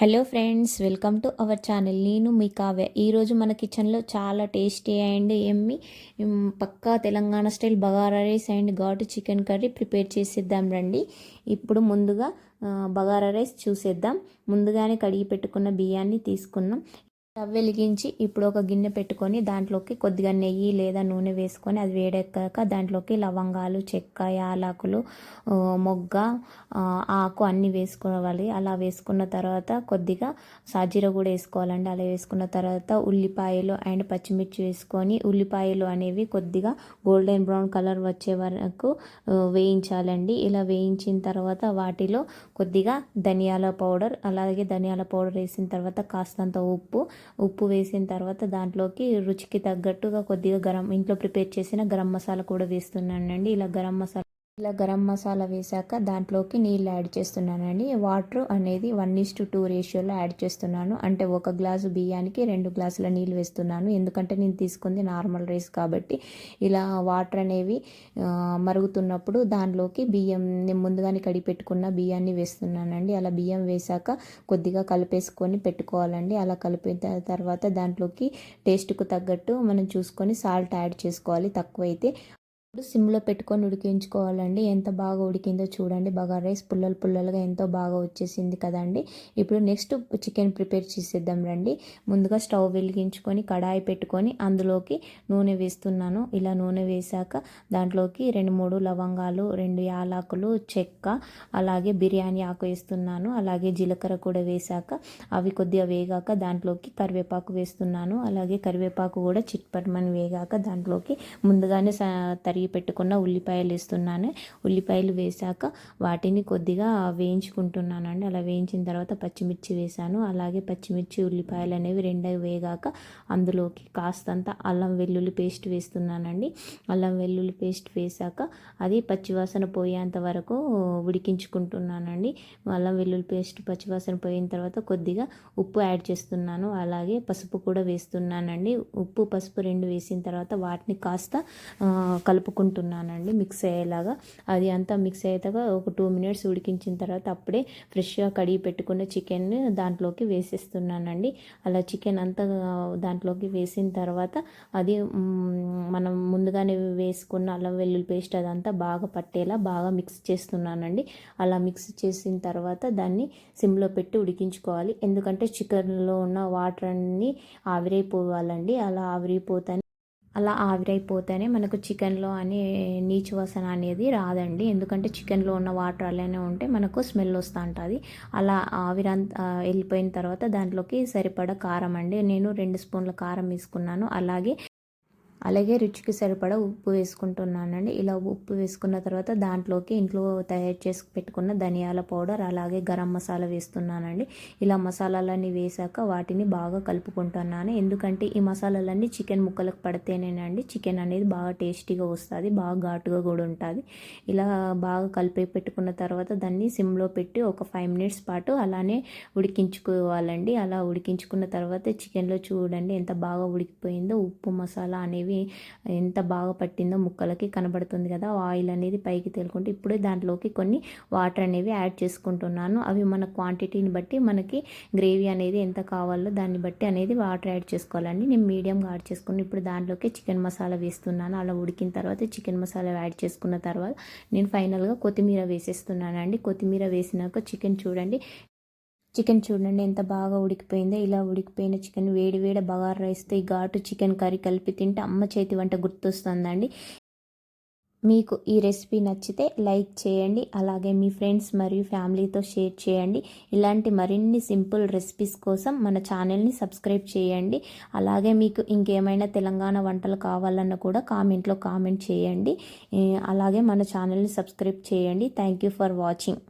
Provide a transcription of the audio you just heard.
Hello friends welcome to our channel. నేను మీ కావ్య. ఈరోజు మన కిచెన్లో చాలా tasty and yummy Pakka Telangana style bagara rice and ఘాటు చికెన్ కర్రీ ప్రిపేర్ చేసేద్దాం రండి. ఇప్పుడు ముందుగా బగారా రైస్ చూసేద్దాం. ముందుగానే కడిగి పెట్టుకున్న బియ్యాన్ని తీసుకున్నాం. స్టవ్ వెలిగించి ఇప్పుడు ఒక గిన్నె పెట్టుకొని దాంట్లోకి కొద్దిగా నెయ్యి లేదా నూనె వేసుకొని అది వేడెక్కాక దాంట్లోకి లవంగాలు చెక్క యాలకులు మొగ్గ ఆకు అన్నీ వేసుకోవాలి. అలా వేసుకున్న తర్వాత కొద్దిగా సాజీర కూడా వేసుకోవాలండి. అలా వేసుకున్న తర్వాత ఉల్లిపాయలు అండ్ పచ్చిమిర్చి వేసుకొని ఉల్లిపాయలు అనేవి కొద్దిగా గోల్డెన్ బ్రౌన్ కలర్ వచ్చే వరకు వేయించాలండి. ఇలా వేయించిన తర్వాత వాటిలో కొద్దిగా ధనియాల పౌడర్ అలాగే ధనియాల పౌడర్ వేసిన తర్వాత కాస్తంత ఉప్పు ఉప్పు వేసిన తర్వాత దాంట్లోకి రుచికి తగ్గట్టుగా కొద్దిగా గరం ఇంట్లో ప్రిపేర్ చేసిన గరం మసాలా కూడా వేస్తున్నానండి. ఇలా గరం మసాలా ఇలా గరం మసాలా వేసాక దాంట్లోకి నీళ్ళు యాడ్ చేస్తున్నానండి. వాటర్ అనేది వన్ ఈస్ టు టూ రేషియోలో యాడ్ చేస్తున్నాను. అంటే ఒక గ్లాసు బియ్యానికి రెండు గ్లాసుల నీళ్ళు వేస్తున్నాను. ఎందుకంటే నేను తీసుకుంది నార్మల్ రైస్ కాబట్టి ఇలా వాటర్ అనేవి మరుగుతున్నప్పుడు దానిలోకి బియ్యం నేను ముందుగానే కడిగి పెట్టుకున్న బియ్యాన్ని వేస్తున్నానండి. అలా బియ్యం వేసాక కొద్దిగా కలిపేసుకొని పెట్టుకోవాలండి. అలా కలిపిన తర్వాత దాంట్లోకి టేస్ట్కు తగ్గట్టు మనం చూసుకొని సాల్ట్ యాడ్ చేసుకోవాలి. తక్కువైతే ఇప్పుడు సిమ్లో పెట్టుకొని ఉడికించుకోవాలండి. ఎంత బాగా ఉడికిందో చూడండి. బగారా రైస్ పుల్లలు పుల్లలుగా ఎంతో బాగా వచ్చేసింది కదండి. ఇప్పుడు నెక్స్ట్ చికెన్ ప్రిపేర్ చేసేద్దాం రండి. ముందుగా స్టవ్ వెలిగించుకొని కడాయి పెట్టుకొని అందులోకి నూనె వేస్తున్నాను. ఇలా నూనె వేసాక దాంట్లోకి రెండు మూడు లవంగాలు రెండు యాలకులు చెక్క అలాగే బిర్యానీ ఆకు వేస్తున్నాను. అలాగే జీలకర్ర కూడా వేసాక అవి కొద్దిగా వేగాక దాంట్లోకి కరివేపాకు వేస్తున్నాను. అలాగే కరివేపాకు కూడా చిట్పట్మని వేగాక దాంట్లోకి ముందుగానే స- తరిగి పెట్టుకున్న ఉల్లిపాయలు వేస్తున్నాను. ఉల్లిపాయలు వేసాక వాటిని కొద్దిగా వేయించుకుంటున్నానండి. అలా వేయించిన తర్వాత పచ్చిమిర్చి వేసాను అలాగే పచ్చిమిర్చి ఉల్లిపాయలు అనేవి రెండు వేగాక అందులోకి కాస్తంత అల్లం వెల్లుల్లి పేస్ట్ వేస్తున్నానండి. అల్లం వెల్లుల్లి పేస్ట్ వేసాక అది పచ్చివాసన పోయేంత వరకు ఉడికించుకుంటున్నానండి. అల్లం వెల్లుల్లి పేస్ట్ పచ్చివాసన పోయిన తర్వాత కొద్దిగా ఉప్పు యాడ్ చేస్తున్నాను. అలాగే పసుపు కూడా వేస్తున్నానండి. ఉప్పు పసుపు రెండు వేసిన తర్వాత వాటిని కాస్త కలుపు కలుపుకుంటున్నానండి మిక్స్ అయ్యేలాగా. అది అంతా మిక్స్ అయ్యాక ఒక టూ మినిట్స్ ఉడికించిన తర్వాత అప్పుడే ఫ్రెష్గా కడిగి పెట్టుకున్న చికెన్ దాంట్లోకి వేసేస్తున్నానండి. అలా చికెన్ అంతా దాంట్లోకి వేసిన తర్వాత అది మనం ముందుగానే వేసుకున్న అల్లం వెల్లుల్లి పేస్ట్ అదంతా బాగా పట్టేలా బాగా మిక్స్ చేస్తున్నానండి. అలా మిక్స్ చేసిన తర్వాత దాన్ని సిమ్లో పెట్టి ఉడికించుకోవాలి. ఎందుకంటే చికెన్లో ఉన్న వాటర్ అన్నీ ఆవిరైపోవాలండి. అలా ఆవిరైపోతాను అలా ఆవిరైపోతేనే మనకు చికెన్లో అనే నీచు వాసన అనేది రాదండి. ఎందుకంటే చికెన్లో ఉన్న వాటర్ అలానే ఉంటే మనకు స్మెల్ వస్తూ ఉంటుంది అలా ఆవిరంత వెళ్ళిపోయిన తర్వాత దాంట్లోకి సరిపడా కారం అండి. నేను రెండు స్పూన్ల కారం వేసుకున్నాను అలాగే అలాగే రుచికి సరిపడా ఉప్పు వేసుకుంటున్నానండి. ఇలా ఉప్పు వేసుకున్న తర్వాత దాంట్లోకి ఇంట్లో తయారు చేసి పెట్టుకున్న ధనియాల పౌడర్ అలాగే గరం మసాలా వేస్తున్నానండి. ఇలా మసాలాలన్నీ వేసాక వాటిని బాగా కలుపుకుంటున్నాను. ఎందుకంటే ఈ మసాలాలన్నీ చికెన్ ముక్కలకు పడితేనేనండి చికెన్ అనేది బాగా టేస్టీగా వస్తుంది బాగా ఘాటుగా కూడా ఉంటుంది. ఇలా బాగా కలిపి పెట్టుకున్న తర్వాత దాన్ని సిమ్లో పెట్టి ఒక ఫైవ్ మినిట్స్ పాటు అలానే ఉడికించుకోవాలండి. అలా ఉడికించుకున్న తర్వాత చికెన్లో చూడండి ఎంత బాగా ఉడికిపోయిందో ఉప్పు మసాలా అనేవి ఎంత బాగా పట్టిందో ముక్కలకి కనబడుతుంది కదా ఆయిల్ అనేది పైకి తేలుకుంటే ఇప్పుడే దాంట్లోకి కొన్ని వాటర్ అనేవి యాడ్ చేసుకుంటున్నాను. అవి మన క్వాంటిటీని బట్టి మనకి గ్రేవీ అనేది ఎంత కావాలో దాన్ని బట్టి అనేది వాటర్ యాడ్ చేసుకోవాలండి. నేను మీడియంగా యాడ్ చేసుకుని ఇప్పుడు దాంట్లోకి చికెన్ మసాలా వేస్తున్నాను. అలా ఉడికిన తర్వాత చికెన్ మసాలా యాడ్ చేసుకున్న తర్వాత నేను ఫైనల్గా కొత్తిమీర వేసేస్తున్నానండి. కొత్తిమీర వేసినాక చికెన్ చూడండి చికెన్ చూడండి ఎంత బాగా ఉడికిపోయిందో ఇలా ఉడికిపోయిన చికెన్ వేడి వేడి బగార్ రైస్తో ఈ ఘాటు చికెన్ కర్రీ కలిపి తింటే అమ్మ చేతి వంట గుర్తొస్తుందండి. మీకు ఈ రెసిపీ నచ్చితే లైక్ చేయండి అలాగే మీ ఫ్రెండ్స్ మరియు ఫ్యామిలీతో షేర్ చేయండి. ఇలాంటి మరిన్ని సింపుల్ రెసిపీస్ కోసం మన ఛానల్ని సబ్స్క్రైబ్ చేయండి. అలాగే మీకు ఇంకేమైనా తెలంగాణ వంటలు కావాలన్నా కూడా కామెంట్లో కామెంట్ చేయండి. అలాగే మన ఛానల్ని సబ్స్క్రైబ్ చేయండి. Thank you for watching.